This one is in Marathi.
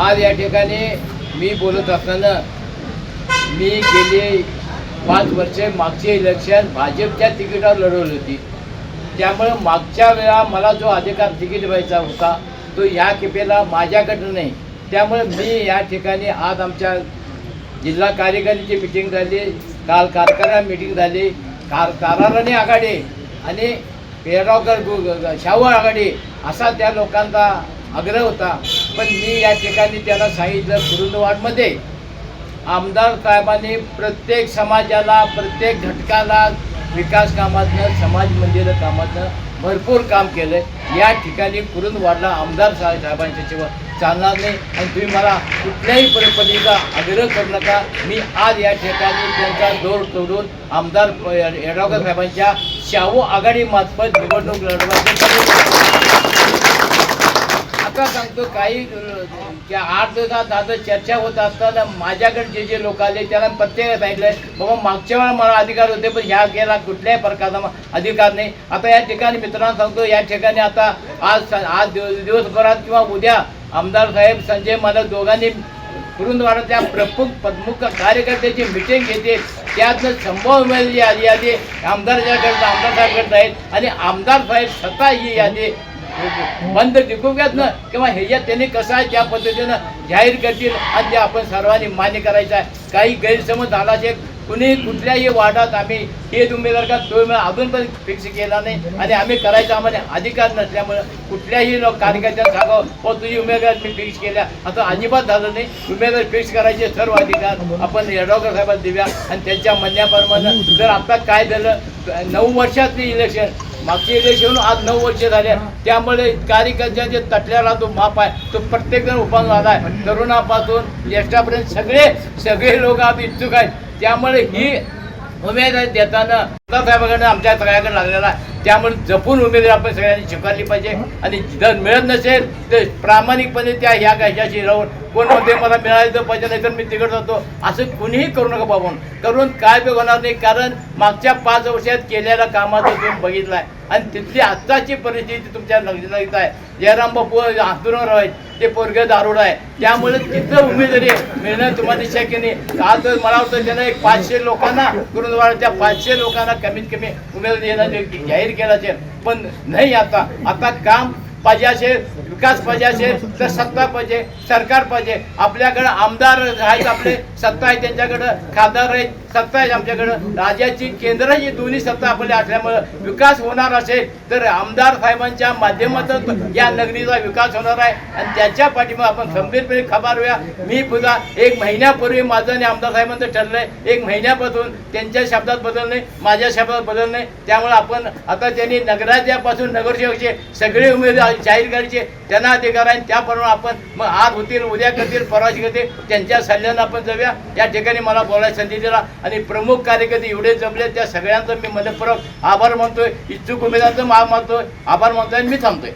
आज या ठिकाणी मी बोलत असताना मी गेली पाच वर्षे मागचे इलेक्शन भाजपच्या तिकिटावर लढवली होती. त्यामुळं मागच्या वेळा मला जो अधिकार तिकीट व्हायचा होता तो या खेपेला माझ्याकडं नाही. त्यामुळे मी या ठिकाणी आज आमच्या जिल्हा कार्यकारिणीची मिटिंग झाली काल कारखाना मिटिंग झाली कार कारखाने आघाडी आणि पेरावकर शाहू आघाडी असा त्या लोकांचा आग्रह होता. पण मी या ठिकाणी त्याला सांगितलं कुरुंदवाडमध्ये. आमदार साहेबांनी प्रत्येक समाजाला प्रत्येक घटकाला विकास कामातनं समाज मंदिर कामातनं भरपूर काम केलं या ठिकाणी कुरुंदवाडला आमदार साहेबांच्या शिवाय चालणार नाही. आणि तुम्ही मला कुठल्याही परिपतीचा आग्रह करू नका. मी आज या ठिकाणी त्यांचा जोर तोडून आमदार प- साहेबांच्या शाहू आघाडी मार्फत निवडणूक लढवायचं आता सांगतो काही त्या आठ दिवसात आता चर्चा होत असताना माझ्याकडे जे जे लोक आले त्यांना प्रत्येक सांगितलंय बाबा मागच्या वेळा मला अधिकार होते पण ह्या गेला कुठल्याही प्रकारचा अधिकार नाही. आता या ठिकाणी मित्रांनो सांगतो या ठिकाणी आता आज स- आज दिव- दिवसभरात किंवा उद्या आमदार साहेब संजय मला दोघांनी कुरुंदवाडातल्या प्रमुख प्रमुख कार्यकर्त्याची मिटिंग घेते त्यातनं संभव उमेदवारी यादी यादी आमदारच्याकडे आमदार साहेबकडे आहेत. आणि आमदार साहेब स्वतः ही यादी बंद ना किंवा ह्याच्यात त्यांनी कसं आहे त्या पद्धतीनं जाहीर करतील आणि ते आपण सर्वांनी मान्य करायचं आहे काही गैरसमज झाला असेल कुणी कुठल्याही वार्डात आम्ही हे उमेदवार का तो अजून पण फिक्स केला नाही आणि आम्ही करायचा आम्हाला अधिकार नसल्यामुळं कुठल्याही लोक कार्यकर्त्यांना सांगावं हो तुझी उमेदवार मी फिक्स केल्या. आता अजिबात झालं नाही. उमेदवार फिक्स करायचे सर्व अधिकार आपण येडगावकर साहेबांना देऊया आणि त्यांच्या म्हणण्याप्रमाणे जर आता काय झालं नऊ वर्षात इलेक्शन मागचे इलेक्शन आज नऊ वर्ष झाले. त्यामुळे कार्यकर्त्याचे तटल्याला जो माप आहे तो प्रत्येक जण उभा झाला आहे. तरुणापासून ज्येष्ठापर्यंत सगळे सगळे लोक आज इच्छुक आहेत. त्यामुळे ही उमेदवारी देताना साहेबांकडे आमच्या सगळ्याकडे लागलेला आहे. त्यामुळे जपून उमेदवारी आपण सगळ्यांनी स्वीकारली पाहिजे. आणि जर मिळत नसेल तर प्रामाणिकपणे त्या ह्या कशाशी राहून कोण मला मिळालं तर पाहिजे नाही तर मी तिकडे जातो. असं कुणीही करू नका बाबून करून काय बी होणार नाही कारण मागच्या पाच वर्षात केलेल्या कामाचं तुम्ही बघितलं आहे आणि तिथली आत्ताची परिस्थिती तुमच्या लक्षात आहे. जयराम बापू हातून आहेत ते पोरगे दारुड आहे. त्यामुळे तिथं उमेदवारी मिळणं तुम्हाला शक्य नाही. आज तर मला वाटतं त्यानं एक पाचशे लोकांना गुरुद्वाराच्या पाचशे लोकांना कमीत कमी उमेदवारी देणं जाहीर केलं असेल. पण नाही आता. आता काम पाहिजे असेल विकास पाहिजे असेल तर सत्ता पाहिजे सरकार पाहिजे. आपल्याकडं आमदार आहेत आपले सत्ता आहे त्यांच्याकडं खासदार आहेत. सत्ता आहे आमच्याकडं. राज्याची केंद्राची दोन्ही सत्ता आपल्या असल्यामुळं विकास होणार असेल तर आमदार साहेबांच्या माध्यमातून या नगरीचा विकास होणार आहे. आणि त्याच्या पाठीमा आपण गंभीरपणे होऊया मी पुन्हा एक महिन्यापूर्वी माझं आणि आमदार साहेबांचं ठरलंय. एक महिन्यापासून त्यांच्या शब्दात बदल नाही माझ्या शब्दात बदल नाही. त्यामुळे आपण आता त्यांनी नगराज्यापासून नगरसेवकचे सगळे उमेदवार जाहीर करायचे. त्यांना अधिकार आहे त्याप्रमाणे आपण मग आज होतील उद्या करतील परवाशी करतील. त्यांच्या सल्ल्यानं आपण जाऊया. या ठिकाणी मला बोलायला संधी दिला. आणि प्रमुख कार्यकर्ते एवढे जमले त्या सगळ्यांचं मी मनपूर्वक आभार मानतोय. इच्छुक उमेदवारांचं मा मानतोय. आभार मानतोय आणि मी थांबतोय.